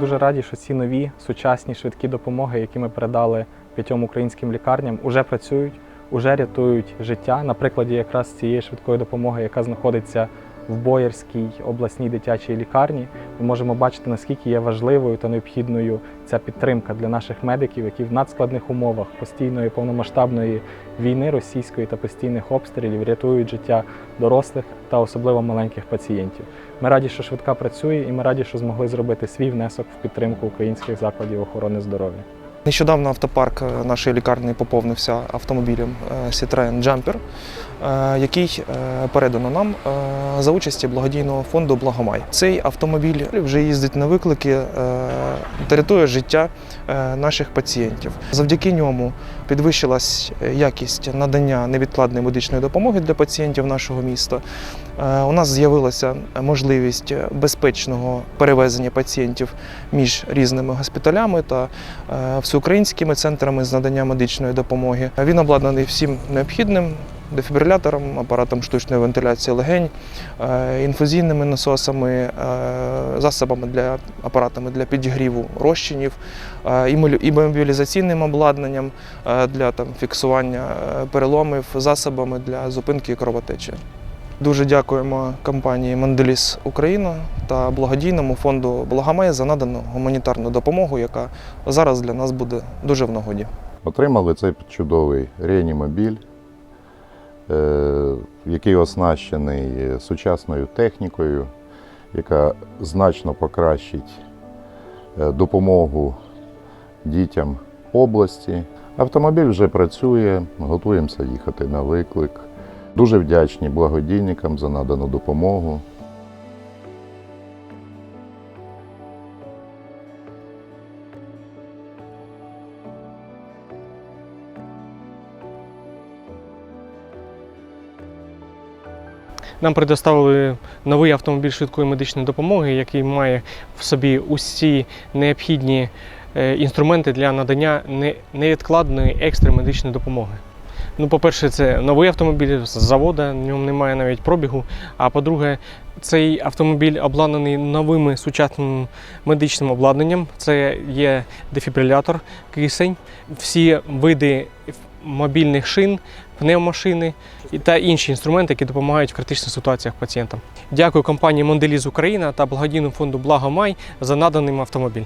Дуже раді, що ці нові сучасні швидкі допомоги, які ми передали п'ятьом українським лікарням, уже працюють, уже рятують життя. На прикладі якраз цієї швидкої допомоги, яка знаходиться в Боярській обласній дитячій лікарні, ми можемо бачити, наскільки є важливою та необхідною ця підтримка для наших медиків, які в надскладних умовах постійної повномасштабної війни російської та постійних обстрілів рятують життя дорослих та особливо маленьких пацієнтів. Ми раді, що швидка працює, і ми раді, що змогли зробити свій внесок в підтримку українських закладів охорони здоров'я. Нещодавно автопарк е, нашої лікарні поповнився автомобілем е, Citroen Jumper, який е, передано нам е, за участі благодійного фонду Благомай. Цей автомобіль вже їздить на виклики е, рятує життя е, наших пацієнтів. Завдяки ньому підвищилась якість надання невідкладної медичної допомоги для пацієнтів нашого міста. Е, У нас з'явилася можливість безпечного перевезення пацієнтів між різними госпіталями та е, всеукраїнськими центрами з надання медичної допомоги. Він обладнаний всім необхідним. Дефібрилятором, апаратом штучної вентиляції легень, е, інфузійними насосами, е, засобами для апаратами для підігріву розчинів, е, імолю- імобілізаційним обладнанням для там, фіксування переломів, засобами для зупинки кровотечі. Дуже дякуємо компанії Манделіс Україна та благодійному фонду Благомай за надану гуманітарну допомогу, яка зараз для нас буде дуже в нагоді. Отримали цей чудовий реанімобіль, який оснащений сучасною технікою, яка значно покращить е, допомогу дітям області. Автомобіль вже працює, готуємося їхати на виклик. Дуже вдячні благодійникам за надану допомогу. Нам предоставили новий автомобіль швидкої медичної допомоги, який має в собі усі необхідні е, інструменти для надання невідкладної екстра медичної допомоги. Ну, по-перше, це новий автомобіль з заводу, в ньому немає навіть пробігу. А по-друге, цей автомобіль обладнаний новим сучасним медичним обладнанням. Це є дефібрилятор, кисень, всі види мобільних шин, пневмошини та інші інструменти, які допомагають в критичних ситуаціях пацієнтам. Дякую компанії Монделіз Україна та благодійному фонду Благо Май за наданим автомобіль.